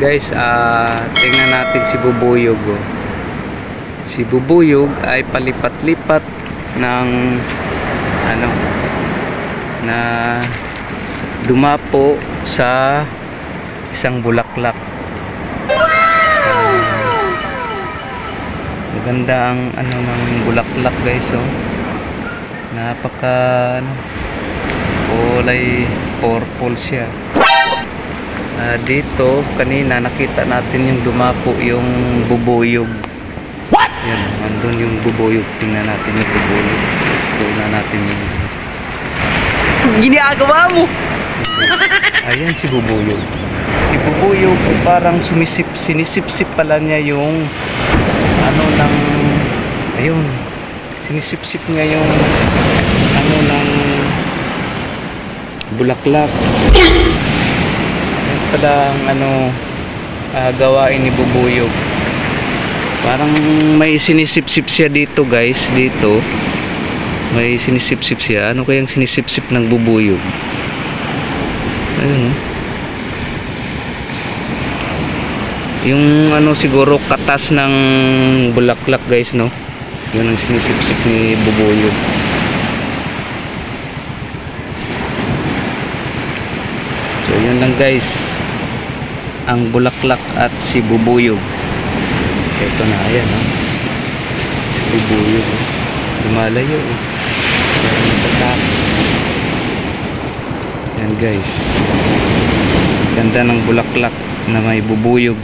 guys, ah tingnan natin si Bubuyog. Oh. Si Bubuyog ay palipat-lipat ng ano na dumapo sa isang bulaklak. Ah, maganda ang ano ng bulaklak guys oh. Napaka ano, kulay purple siya. Ah, dito kanina nakita natin yung dumapo yung bubuyog. What? Yan, nandun yung bubuyog. Tingnan natin yung bubuyog. Tingnan natin yung Ginagawa mo. Ayan si Bubuyog. Si Bubuyog parang sumisip, sinisip-sip pala niya yung ano ng ayun. Sinisip-sip niya yung ano ng bulaklak. Yan pala ang ano ah, gawain ni Bubuyog. Parang may sinisip-sip siya dito guys, dito. May sinisip-sip siya. Ano kayang sinisip-sip ng bubuyog? Ayun, oh. Yung ano siguro katas ng bulaklak guys, no? Yun ang sinisip-sip ni bubuyog. So, yun lang guys. Ang bulaklak at si bubuyog. Ito na, ayan, oh. Bubuyog, oh. Lumalayo, oh. Ayan, guys. Ganda ng bulaklak na may bubuyog.